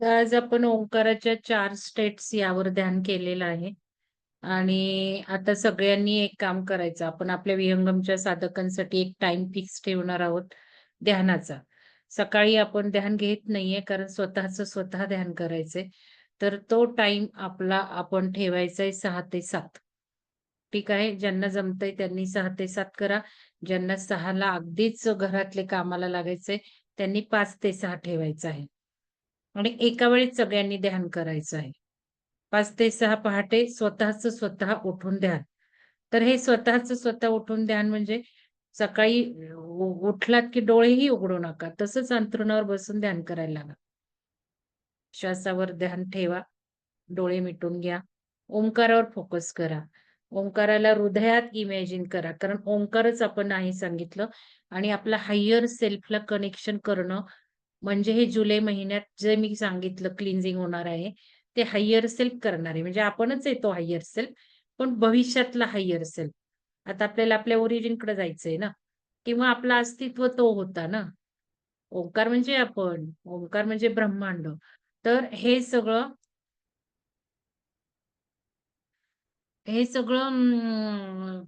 आज आपण ओंकाराच्या चार स्टेट्स यावर ध्यान केलेलं आहे. आणि आता सगळ्यांनी एक काम करायचं. आपण आपल्या विहंगमच्या साधकांसाठी एक टाइम फिक्स ठेवणार आहोत ध्यानाचा. सकाळी आपण ध्यान घेत नाहीये कारण स्वतःच स्वतः ध्यान करायचंय. तर तो टाइम आपला आपण ठेवायचा आहे 6 ते सात ठीक आहे. ज्यांना जमतंय त्यांनी सहा ते सात करा. ज्यांना सहाला अगदीच घरातले कामाला लागायचंय त्यांनी पाच ते सहा ठेवायचं आहे. आणि एका वेळेस सगळ्यांनी ध्यान करायचं आहे. पाच ते सहा पहाटे स्वतःच स्वतः उठून ध्यान. तर हे स्वतःच स्वतः उठून ध्यान म्हणजे सकाळी उठलात की डोळेही उघडू नका. तसंच अंथरुणावर बसून ध्यान करायला लागा. श्वासावर ध्यान ठेवा. डोळे मिटून घ्या. ओंकारावर फोकस करा. ओंकाराला हृदयात इमॅजिन करा. कारण ओंकारच आपण नाही सांगितलं आणि आपला हायर सेल्फला कनेक्शन करणं म्हणजे हे जुलै महिन्यात जे मी सांगितलं क्लिन्झिंग होणार आहे, ते हायर सेल्फ करणार आहे. म्हणजे आपणच येतो हायर सेल्फ, पण भविष्यातला हायर सेल्फ. आता आपल्याला आपल्या ओरिजिनकडे जायचंय ना किंवा आपलं अस्तित्व तो होता ना. ओंकार म्हणजे आपण, ओंकार म्हणजे ब्रह्मांड. तर हे सगळं हे सगळं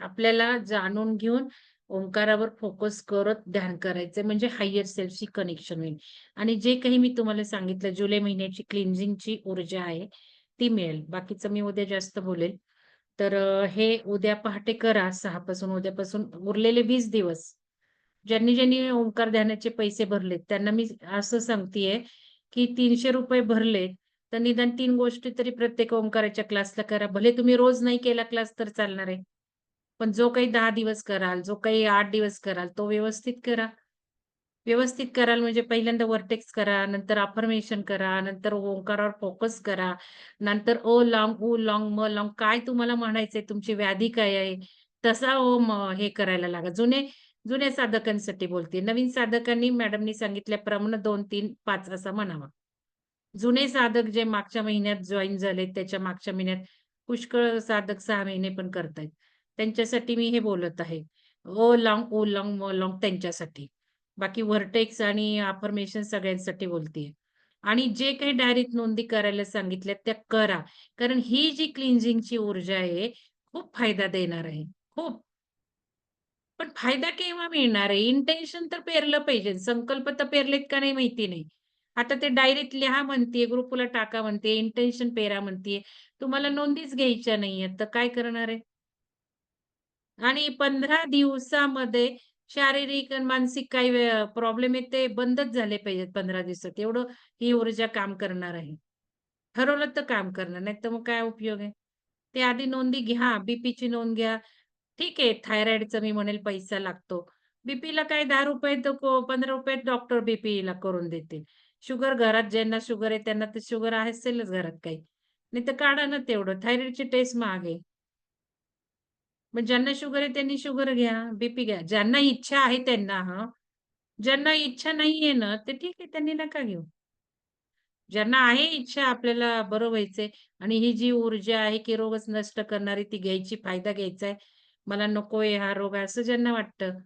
आपल्याला जाणून घेऊन ओंकारावर फोकस करत ध्यान करायचंय म्हणजे हायर सेल्फशी कनेक्शन होईल. आणि जे काही मी तुम्हाला सांगितलं जुलै महिन्याची क्लिन्झिंगची ऊर्जा आहे, ती मिळेल. बाकीचं मी उद्या जास्त बोलेल. तर हे उद्या पहाटे करा 6 पासून उद्यापासून उरलेले वीस दिवस. ज्यांनी, ज्यांनी ओंकार ध्यानाचे पैसे भरलेत त्यांना मी असं सांगतेय, की तीनशे रुपये भरले तर निदान तीन गोष्टी तरी प्रत्येक ओंकाराच्या क्लासला करा. भले तुम्ही रोज नाही केला क्लास तर चालणार आहे. पण जो काही दहा दिवस कराल, जो काही आठ दिवस कराल, तो व्यवस्थित करा. व्यवस्थित कराल म्हणजे पहिल्यांदा व्हर्टेक्स करा, नंतर अफर्मेशन करा, नंतर ओंकारावर फोकस करा, नंतर ओ लाँग, उ लॉंग म लॉंग काय तुम्हाला म्हणायचंय, तुमची व्याधी काय आहे, तसा ओम हे करायला लागा. जुने जुन्या साधकांसाठी बोलते. नवीन साधकांनी मॅडमनी सांगितल्याप्रमाणे 2, 3, 5 असा म्हणावा. जुने साधक जे मागच्या महिन्यात जॉईन झालेत, त्याच्या मागच्या महिन्यात पुष्कळ साधक सहा महिने पण करतायत. त्यांच्यासाठी मी हे बोलत आहे. ओ लाँग, ओ लाँग, ओ लाँग त्यांच्यासाठी. बाकी व्हर्टेक्स आणि अफर्मेशन सगळ्यांसाठी बोलतेय. आणि जे काही डायरीत नोंदी करायला सांगितल्यात त्या करा. कारण ही जी क्लिन्झिंगची ऊर्जा आहे, खूप फायदा देणार आहे. खूप. पण फायदा केव्हा मिळणार आहे? इंटेन्शन तर पेरलं पाहिजे. संकल्प तर पेरलेत का नाही माहिती नाही. आता ते डायरीत लिहा म्हणतीये, ग्रुपला टाका म्हणते इंटेन्शन पेरा म्हणतीये. तुम्हाला नोंदीच घ्यायच्या नाहीये तर काय करणार आहे? आणि 15 दिवसामध्ये शारीरिक आणि मानसिक काही प्रॉब्लेम आहेत ते बंदच झाले पाहिजेत 15 दिवसात. एवढं ही ऊर्जा काम करणार आहे. ठरवलं तर काम करणार, नाहीतर मग काय उपयोग आहे? ते आधी नोंदी घ्या. बीपीची नोंद घ्या. ठीक आहे, थायरॉइडचा मी म्हणेल पैसा लागतो. बीपीला काय ₹10 तर पंधरा रुपयात डॉक्टर बीपीला करून देतील. शुगर घरात ज्यांना शुगर आहे त्यांना तर शुगर असेलच घरात काही. नाहीतर काढा ना तेवढं. थायरॉइडची टेस्ट महाग आहे. मग ज्यांना शुगर आहे त्यांनी शुगर घ्या, बीपी घ्या. ज्यांना इच्छा आहे त्यांना हा ज्यांना इच्छा नाहीये ना, ते ठीक आहे त्यांनी नका घेऊ. ज्यांना आहे इच्छा आपल्याला बरं व्हायचंय आणि ही जी ऊर्जा आहे, की रोगच नष्ट करणारी ती घ्यायची, फायदा घ्यायचा आहे. मला नकोय हा रोग असं ज्यांना वाटतं,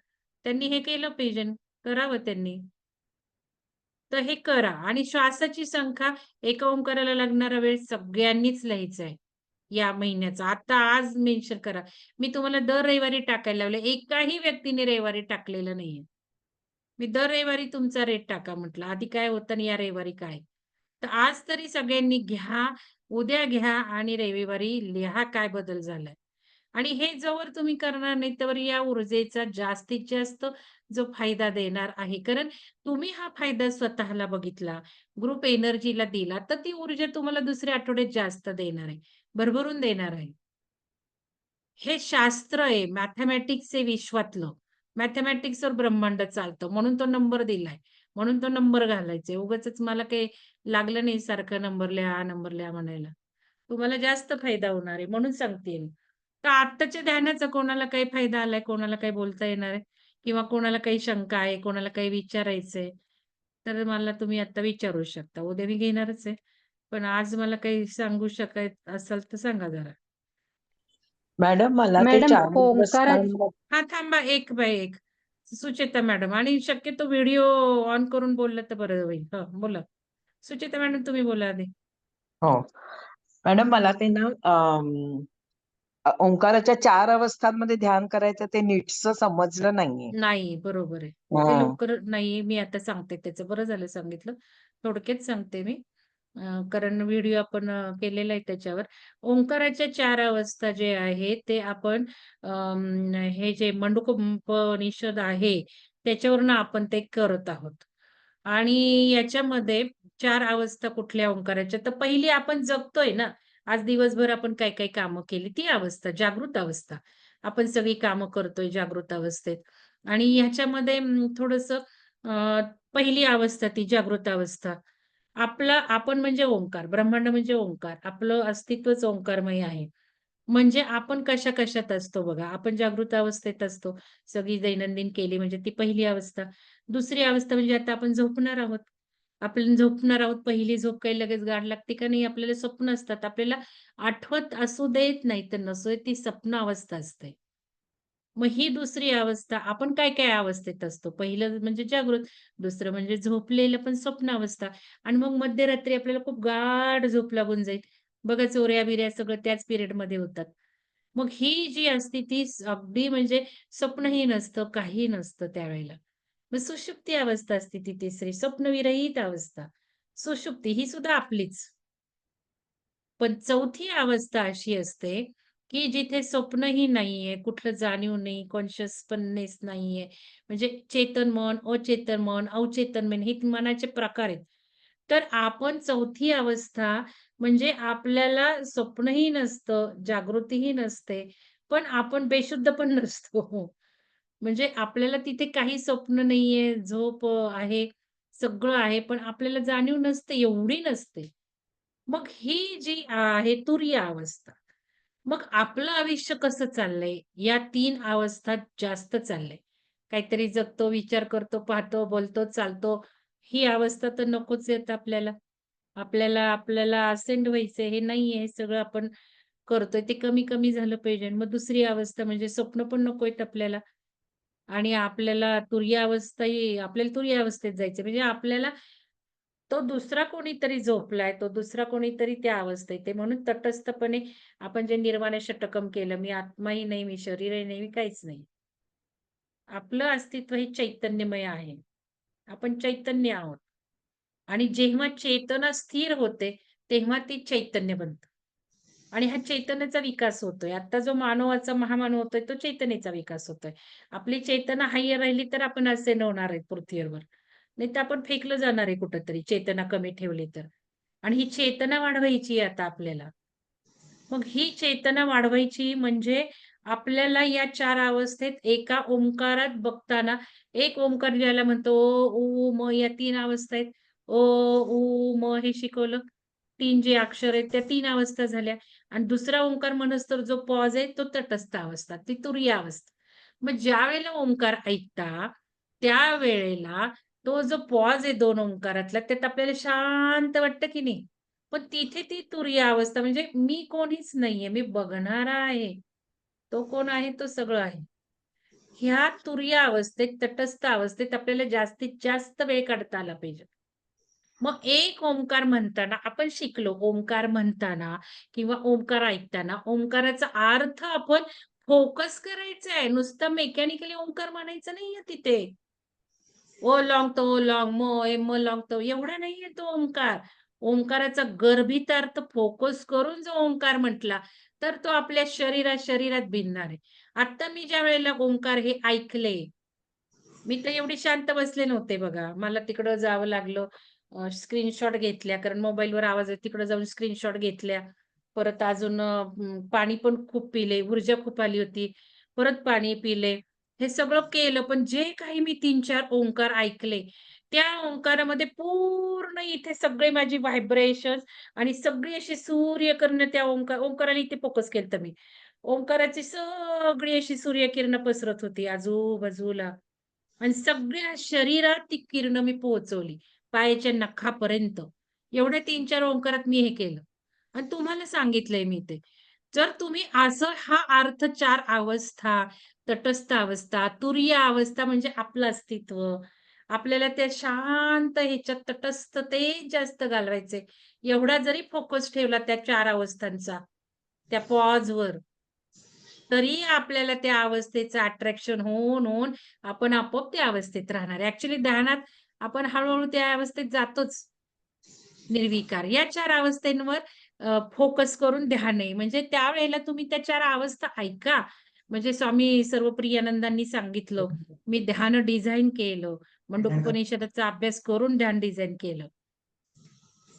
त्यांनी हे केलं पाहिजे. करावं त्यांनी. तर हे करा आणि श्वासाची संख्या एका ओंकाराला लागणारा वेळ सगळ्यांनीच लिहायचा आहे. या महिन्याचा. आता आज मेन्शन करा. मी तुम्हाला दर रविवारी टाकायला लावले एकाही व्यक्तीने रविवारी टाकलेलं नाहीये. मी दर रविवारी तुमचा रेट टाका म्हटलं. आधी काय होतं आणि या रविवारी काय? तर आज तरी सगळ्यांनी घ्या, उद्या घ्या आणि रविवारी लिहा काय बदल झालाय. आणि हे जवळ तुम्ही करणार नाही, तर या ऊर्जेचा जास्तीत जास्त जो फायदा देणार आहे. कारण तुम्ही हा फायदा स्वतःला बघितला, ग्रुप एनर्जीला दिला, तर ती ऊर्जा तुम्हाला दुसऱ्या आठवड्यात जास्त देणार आहे. भरभरून देणार आहे. हे शास्त्र आहे, मॅथेमॅटिक्स आहे विश्वातलं. मॅथमॅटिक्सवर ब्रह्मांड चालतं. म्हणून तो नंबर दिलाय. म्हणून तो नंबर घालायचा आहे. उगाचच मला काही लागलं नाही सारखं नंबर लिहा, नंबर लिहा म्हणायला. तुम्हाला जास्त फायदा होणार आहे म्हणून सांगते मी. तर आत्ताच्या ध्यानाचा कोणाला काही फायदा आलाय, कोणाला काही बोलता येणार आहे किंवा कोणाला काही शंका आहे, कोणाला काही विचारायचंय, तर मला तुम्ही आता विचारू शकता. उद्या मी घेणारच आहे. पण आज मला काही सांगू शकायचं असेल तर सांगा जरा? मॅडम मला ते मॅडम 4 दिवस ओंकारा हां, थांबा एक बाय एक. सुचेता मॅडम आणि शक्यतो व्हिडिओ ऑन करून बोललं तर बरं होईल. हं, बोला. सुचेता मॅडम तुम्ही बोला आधी. हो. मॅडम मला ते ना ओंकाराच्या 4 अवस्थांमध्ये ध्यान करायचं ते नीटसं समजलं नाहीये. नाही, बरोबर आहे. ते हां. लवकर नाही, मी आता सांगते त्याचं. बरं झालं सांगितलं. थोडक्यात सांगते मी. अ, कारण व्हिडिओ आपण अ, केलेला आहे त्याच्यावर. ओंकाराच्या 4 अवस्था जे आहेत ते आपण अं, हे जे मंडूकोपनिषद आहे, त्याच्यावरनं आपण ते करत आहोत. आणि याच्यामध्ये 4 अवस्था कुठल्या ओंकाराच्या? तर पहिली आपण जगतोय ना, आज दिवसभर आपण काय-काय कामं केली, ती अवस्था, जागृत अवस्था. आपण सगळी कामं करतोय जागृत अवस्थेत. आणि ह्याच्यामध्ये थोडस पहिली अवस्था ती जागृत अवस्था. आपला आपण म्हणजे ओंकार, ब्रह्मांड म्हणजे ओंकार. आपलं अस्तित्वच ओंकारमय आहे. म्हणजे आपण कशा-कशात असतो बघा. आपण जागृत अवस्थेत असतो. सगळी दैनंदिन केली म्हणजे ती पहिली अवस्था. दुसरी अवस्था म्हणजे आता आपण झोपणार आहोत. आपण झोपणार आहोत. पहिली झोप काही लगेच गाढ लागते का नाही? आपल्याला स्वप्न असतात. आपल्याला आठवत असू देत नाही तर नसू ती स्वप्न अवस्था असते. मग ही दुसरी अवस्था. आपण काय-काय अवस्थेत असतो? पहिलं म्हणजे जागृत, दुसरं म्हणजे झोपलेलं पण स्वप्न अवस्था आणि मग मध्यरात्री आपल्याला खूप गाढ झोप लागून जाईल. बघा चोऱ्या-बिऱ्या सगळं त्याच पिरियडमध्ये होतात. मग ही जी असते ती अगदी म्हणजे स्वप्नही नसतं, काही नसतं त्यावेळेला. मग सुषुप्ती अवस्था असते ती तिसरी, स्वप्नविरहित अवस्था. सुषुप्ती ही सुद्धा आपलीच. पण चौथी अवस्था अशी असते, की जिथे स्वप्नही नाहीये, कुठलं जाणीव नाही, कॉन्शियसपनेस नाहीये. म्हणजे चेतन मन, अचेतन मन, अवचेतन मन हे मनाचे प्रकार आहेत. तर आपण चौथी अवस्था म्हणजे आपल्याला स्वप्नही नसतं, जागृतीही नसते, पण आपण बेशुद्ध पण नसतो. म्हणजे आपल्याला तिथे काही स्वप्न नाहीये, झोप आहे, सगळं आहे, पण आपल्याला जाणीव नसते, एवढी नसते. मग ही जी आहे तुरीय अवस्था. मग आपलं आयुष्य कसं चाललंय? या तीन अवस्थात जास्त चाललंय. काहीतरी जगतो, विचार करतो, पाहतो, बोलतो, चालतो. ही अवस्था तर नकोच येत आपल्याला. आपल्याला आपल्याला असेंड व्हायचंय, हे नाहीये. हे सगळं आपण करतोय, ते कमी-कमी झालं पाहिजे. मग दुसरी अवस्था म्हणजे स्वप्न पण नको येत आपल्याला. आणि आपल्याला तुरीय ही आपल्याला तुर्यावस्थेत जायचे जायचं म्हणजे आपल्याला तो दुसरा कोणीतरी झोपलाय, तो दुसरा कोणीतरी त्या अवस्थेत ते म्हणून तटस्थपणे आपण जे निर्माण षटकम केलं, मी आत्माही नाही, मी शरीरही नाही, मी काहीच नाही. आपलं अस्तित्व हे चैतन्यमय आहे. आपण चैतन्य आहोत. आणि जेव्हा चेतना स्थिर होते, तेव्हा ती चैतन्य बनतं. आणि हा चैतन्याचा विकास होतोय. आता जो मानवाचा महामानव होतोय, तो चैतन्याचा विकास होतोय. आपली चेतना हाय राहिली तर आपण असेंड होणार आहे पृथ्वीवर. नाहीतर आपण फेकलं जाणार आहे कुठंतरी चेतना कमी ठेवली तर. आणि ही चेतना वाढवायची आहे आता आपल्याला. मग ही चेतना वाढवायची म्हणजे आपल्याला या चार अवस्थेत एका ओंकारात बघताना एक ओंकार ज्याला म्हणतो ओ, उ, म या तीन अवस्था आहेत. ओ, उ, म हे शिकवलं. तीन जे अक्षर आहेत त्या तीन अवस्था झाल्या आणि दुसरा ओंकार मनस्तर जो पॉज आहे तो तटस्थ अवस्था, ती तुरीय अवस्था. मग ज्यावेळेला ओंकार ऐकता, त्या वेळेला तो जो पॉज आहे दोन ओंकारातला त्यात आपल्याला शांत वाटतं की नाही? पण तिथे ती तुर्या अवस्था म्हणजे मी कोणीच नाहीये, मी बघणारा आहे. तो कोण आहे? तो सगळं आहे. ह्या तुर्या अवस्थेत, तटस्थ अवस्थेत आपल्याला जास्तीत जास्त वेळ काढता आला पाहिजे. मग एक ओंकार म्हणताना आपण शिकलो, ओंकार म्हणताना किंवा ओंकार ऐकताना ओंकाराचा अर्थ आपण फोकस करायचा आहे. नुसतं मेकॅनिकली ओंकार म्हणायचं नाहीये तिथे. ओ लॉंग तो, लाँग म, ए म लाँग तो एवढा नाहीये तो ओंकार. ओंकाराचा गर्भित अर्थ फोकस करून जो ओंकार म्हटला, तर तो आपल्या शरीरात, शरीरात भिनणार आहे. आता मी ज्या वेळेला ओंकार हे ऐकले, मी तर एवढी शांत बसले नव्हते बघा. मला तिकडं जावं लागलं. स्क्रीनशॉट घेतल्या कारण मोबाईलवर आवाज आहे. तिकडे जाऊन स्क्रीनशॉट घेतल्या. परत अजून पाणी पण खूप पिले. ऊर्जा खूप आली होती. परत पाणी पिले. हे सगळं केलं. पण जे काही मी 3-4 ओंकार ऐकले, त्या ओंकारामध्ये पूर्ण इथे सगळे माझी व्हायब्रेशन आणि सगळी अशी सूर्यकिरण त्या ओंकार ओंकाराने इथे फोकस केलं मी. ओंकाराची सगळी अशी सूर्यकिरण पसरत होती आजूबाजूला आणि सगळ्या शरीरात ती किरणं मी पोहोचवली. पायाच्या नखापर्यंत. एवढ्या 3-4 ओंकारात मी हे केलं आणि तुम्हाला सांगितलंय मी ते. जर तुम्ही असं हा अर्थ चार अवस्था, तटस्थ अवस्था, तुर्य अवस्था म्हणजे आपलं अस्तित्व आपल्याला त्या शांत ह्याच्यात तटस्थ ते जास्त घालवायचंय. एवढा जरी फोकस ठेवला त्या चार अवस्थांचा, त्या पॉजवर तरी आपल्याला त्या अवस्थेचं अट्रॅक्शन होऊन, होऊन आपण आपोआप त्या अवस्थेत राहणार ऍक्च्युली ध्यानात आपण हळूहळू त्या अवस्थेत जातोच. निर्विकार. या चार अवस्थेंवर फोकस करून ध्यान आहे. म्हणजे त्यावेळेला तुम्ही त्या चार अवस्था ऐका. म्हणजे स्वामी सर्वप्रियानंदांनी सांगितलं, मी ध्यान डिझाईन केलं. मंडोपनिषदाचा अभ्यास करून ध्यान डिझाईन केलं.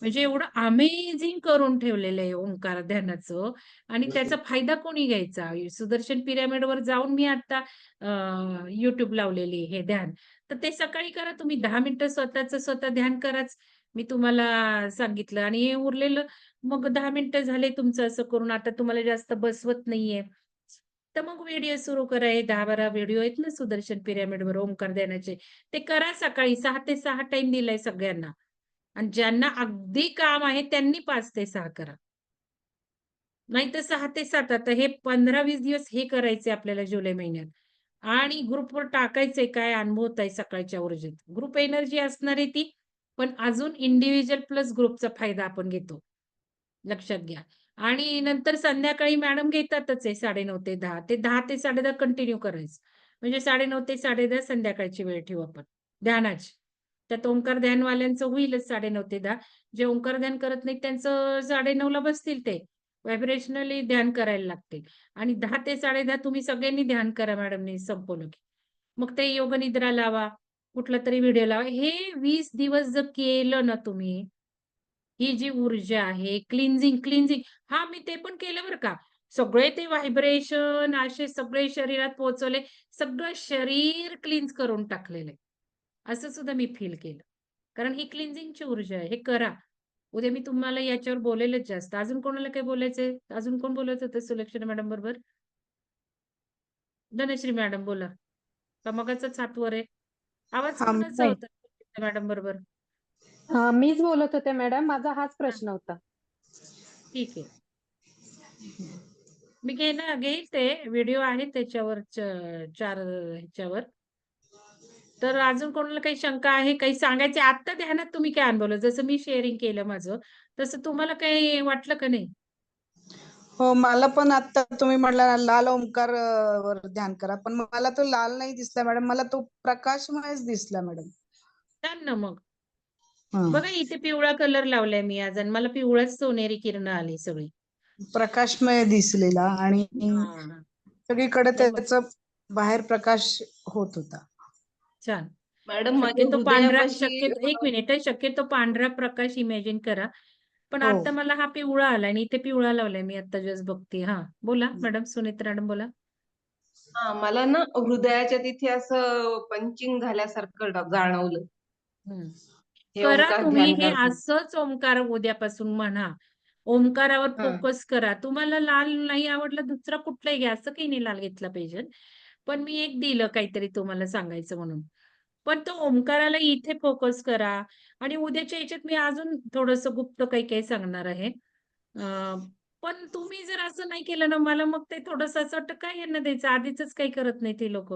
म्हणजे एवढं अमेझिंग करून ठेवलेलं आहे ओंकार ध्यानाचं आणि त्याचा फायदा कोणी घ्यायचा? सुदर्शन पिरॅमिडवर जाऊन मी आता YouTube लावलेली हे ध्यान. तर ते सकाळी करा तुम्ही 10 मिनिटं स्वतःचं स्वतः ध्यान कराच. मी तुम्हाला सांगितलं आणि हे उरलेलं मग 10 मिनिटं झाले तुमचं असं करून आता तुम्हाला जास्त बसवत नाहीये. तर मग व्हिडिओ सुरू करा. हे 10-12 व्हिडिओ आहेत ना सुदर्शन पिरॅमिडवर ओंकार ध्यानाचे. ते करा सकाळी 6 ते 6 टाईम दिलाय सगळ्यांना. आणि ज्यांना अगदी काम आहे त्यांनी पाच ते सहा करा. नाही तर सहा ते सात आता हे 15-20 दिवस हे करायचे आपल्याला जुलै महिन्यात. आणि ग्रुपवर टाकायचंय काय अनुभवत आहे सकाळच्या ऊर्जेत. ग्रुप एनर्जी असणार आहे ती, पण अजून इंडिव्हिज्युअल प्लस ग्रुपचा फायदा आपण घेतो. लक्षात घ्या. आणि नंतर संध्याकाळी मॅडम घेतातच आहे 9:30 ते दहा ते दहा ते 10:30 कंटिन्यू करायचं. म्हणजे 9:30 ते साडेदहा संध्याकाळची वेळ ठेवू आपण ध्यानाची. त्यात ओंकार ध्यानवाल्यांचं होईलच 9:30 ते दहा जे ओंकार ध्यान करत नाहीत त्यांचं 9:30ला बसतील ते. व्हायब्रेशनली ध्यान करायला लागते. आणि दहा ते 10:30 तुम्ही सगळ्यांनी ध्यान करा मॅडमनी संपवलं की. मग ते योग निद्रा लावा, कुठलातरी व्हिडिओ लावा. हे वीस दिवस जर केलं ना तुम्ही, ही जी ऊर्जा आहे क्लिन्झिंग, क्लिन्झिंग हा मी ते पण केलं बरं का. सगळे ते व्हायब्रेशन असे सगळे शरीरात पोहोचवले. सगळं शरीर क्लिन्स करून टाकलेलं असं सुद्धा मी फील केलं. कारण ही क्लिन्झिंगची ऊर्जा आहे. हे करा. उद्या मी तुम्हाला याच्यावर बोलेलच जास्त. अजून कोणाला काही बोलायचंय? अजून कोण बोलत होतं सुलक्षणा मॅडम बरोबर? धनश्री मॅडम बोला. का मगाचाच आहे? आवाज कोणाचा. होता मॅडम बरोबर? मीच बोलत होते मॅडम. माझा हाच. प्रश्न होता. ठीक आहे. मी घेणार घेईल ते व्हिडिओ आहे त्याच्यावर च 4 ह्याच्यावर. तर अजून कोणाला काही शंका आहे, काही सांगायचे आत्ता ध्यानात तुम्ही काय अनुभवलं? जसं मी शेअरिंग केलं माझं, तसं तुम्हाला काही वाटलं का नाही? हो, मला पण आता तुम्ही म्हटला लाल ओंकार वर ध्यान करा. पण मला तो लाल नाही दिसला मॅडम. मला तो प्रकाशमयच दिसला मॅडम. छान ना मग. बघा इथे पिवळा कलर लावलाय मी आज आणि मला पिवळाच सोनेरी किरणं आली सगळी. प्रकाशमय दिसलेला आणि. सगळीकडे त्याचा बाहेर प्रकाश होत होता. छान. मॅडम माझ्या शक्यतो पांढरा हृदयापाशी शक्यतो 1 मिनिट शक्यतो पांढरा प्रकाश इमॅजिन करा. पण हो. आता मला हा पिवळा आला आणि इथे पिवळा लावलाय मी आता जस्ट बघते. हां, बोला मॅडम सुनेत्रा मॅडम बोला. हां, मला ना हृदयाच्या तिथे असं पंचिंग झाल्यासारखं ड जाणवलं. हे करा ओंकार तुम्ही ध्यान हे. असंच ओंकार उद्यापासून म्हणा. ओंकारावर हां. फोकस करा. तुम्हाला लाल नाही आवडला दुसरा कुठलाही घ्या. असं काही नाही लाल घेतला पाहिजे. पण मी एक दिलं काहीतरी तुम्हाला सांगायचं म्हणून. पण तो ओंकाराला इथे फोकस करा आणि उद्याच्या याच्यात मी अजून थोडस गुप्त काही-काही सांगणार आहे. पण तुम्ही जर असं नाही केलं ना, मला मग ते थोडस असं वाटतं काय यांना द्यायचं आधीच काही करत नाहीत हे लोक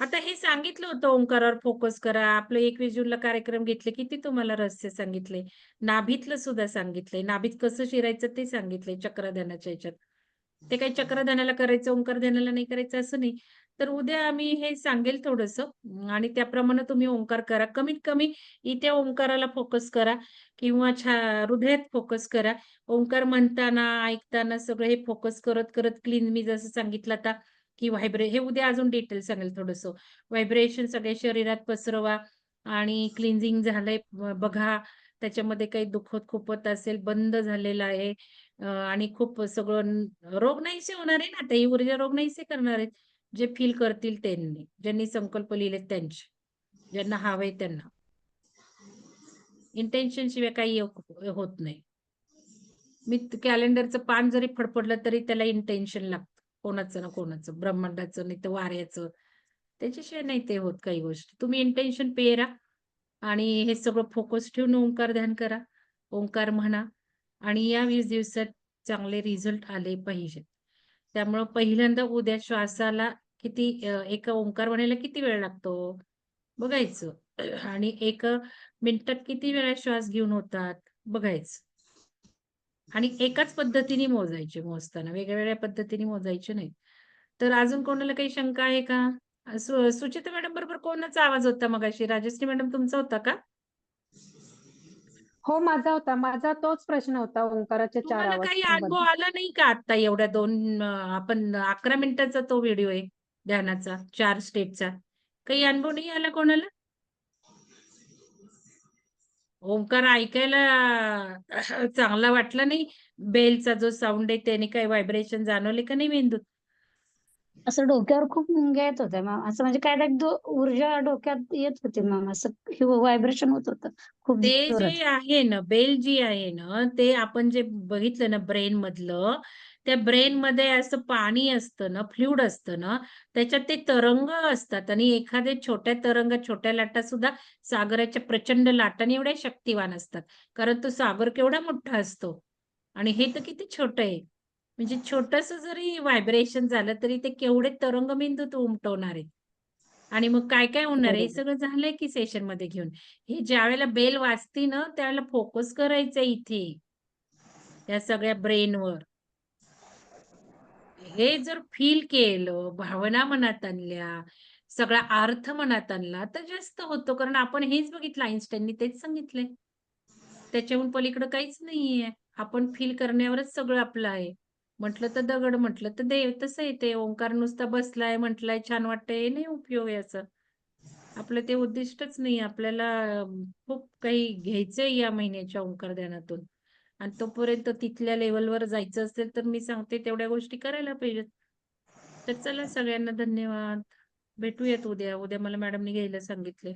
आता हे सांगितलं होतं ओंकारावर फोकस करा. आपलं 21 जूनला कार्यक्रम घेतले. किती तुम्हाला रहस्य सांगितले. नाभीतलं सुद्धा सांगितलंय. नाभीत कसं शिरायचं ते सांगितलंय चक्रध्यानाच्या याच्यात ते काही चक्रध्यानाला करायचं, ओंकार ध्यानाला नाही करायचं असं नाही. तर उद्या आम्ही हे सांगेल थोडस आणि त्याप्रमाणे तुम्ही ओंकार करा. कमीत कमी इथे ओंकाराला फोकस करा किंवा छा हृदयात फोकस करा. ओंकार म्हणताना, ऐकताना सगळं हे फोकस करत, करत क्लीन मी जसं सांगितलं आता की व्हायब्रे हे उद्या अजून डिटेल सांगेल थोडस व्हायब्रेशन सगळ्या शरीरात पसरवा आणि क्लिन्झिंग झालंय बघा. त्याच्यामध्ये काही दुखत-खुपत असेल, बंद झालेलं आहे आणि खूप सगळं रोग नाहीसे होणार आहे ना, ते ऊर्जा रोग नाहीसे करणार आहेत. जे फील करतील त्यांनी, ज्यांनी संकल्प लिहिले त्यांचे, ज्यांना हवे त्यांना. इंटेन्शन शिवाय काही हो, होत नाही. मी कॅलेंडरचं पान जरी फडफडलं तरी त्याला इंटेन्शन लागतं. कोणाचं ना कोणाचं, ब्रह्मांडाचं नाही तर वाऱ्याचं. त्याच्याशिवाय नाही ते होत काही गोष्टी. तुम्ही इंटेन्शन पेरा आणि हे सगळं फोकस ठेवून ओंकार ध्यान करा. ओंकार म्हणा. आणि या वीस दिवसात चांगले रिझल्ट आले पाहिजेत. त्यामुळं पहिल्यांदा उद्या श्वासाला किती एका ओंकार म्हणायला किती वेळ लागतो? बघायचं. आणि एक मिनिटात किती वेळा श्वास घेऊन होतात? बघायचं. आणि एकाच पद्धतीने मोजायचे मोजताना. वेगवेगळ्या पद्धतीने मोजायचे नाही तर अजून कोणाला काही शंका आहे का? सु सुचिता मॅडम बरोबर कोणाचा आवाज होता मगाशी? राजश्री मॅडम तुमचा होता का? हो माझा होता. माझा तोच प्रश्न होता ओंकाराच्या चार तुम्हाला काही अनुभव आला नाही का आता एवढ्या दोन अं, आपण अकरा मिनिटाचा तो व्हिडिओ आहे ध्यानाचा चार स्टेपचा? काही अनुभव नाही आला कोणाला? ओंकार ऐकायला चांगला वाटला नाही? बेलचा जो साऊंड आहे त्याने काही व्हायब्रेशन जाणवले का नाही मेंदूत? असं डोक्यावर खूप मुंग्या येत होत्या मॅम असं म्हणजे काय ऊर्जा डोक्यात येत होती मॅम असं व्हायब्रेशन होत होतं खूप ते जे आहे ना बेल जी आहे ना ते आपण जे बघितलं ना ब्रेन मधलं त्या ब्रेन मध्ये असं पाणी असतं ना फ्लुइड असतं ना त्याच्यात ते तरंग असतात आणि एखाद्या छोट्या तरंग छोट्या लाटा सुद्धा सागराच्या प्रचंड लाटांनी एवढ्या शक्तिवान असतात. कारण तो सागर केवढा मोठा असतो. आणि हे तर किती छोट आहे. म्हणजे छोटस जरी व्हायब्रेशन झालं तरी ते केवढे तरंग मेंदूत उमटवणार आहे. आणि मग काय काय होणार आहे हे. सगळं झालंय की सेशनमध्ये घेऊन. हे ज्या वेळेला बेल वाजती ना त्यावेळेला फोकस करायचं इथे. त्या सगळ्या ब्रेनवर हे जर फील केलं भावना मनात आणल्या सगळा अर्थ मनात आणला तर जास्त होतो. कारण आपण हेच बघितलं आईन्स्टाईननी तेच सांगितलंय. त्याच्याहून पलीकडे काहीच नाहीये. आपण फील करण्यावरच सगळं आपलं आहे. म्हटलं तर दगड म्हटलं तर देव तसं येते ओंकार नुसता बसलाय म्हटलाय छान वाटतंय. हे नाही उपयोग याचा. आपलं ते उद्दिष्टच नाही. आपल्याला खूप काही घ्यायचंय या महिन्याच्या ओंकार ध्यानातून आणि तोपर्यंत तिथल्या लेवलवर जायचं असेल तर मी सांगते तेवढ्या गोष्टी करायला पाहिजेत. तर चला सगळ्यांना धन्यवाद. भेटूयात उद्या. उद्या मला मॅडमनी घ्यायला सांगितले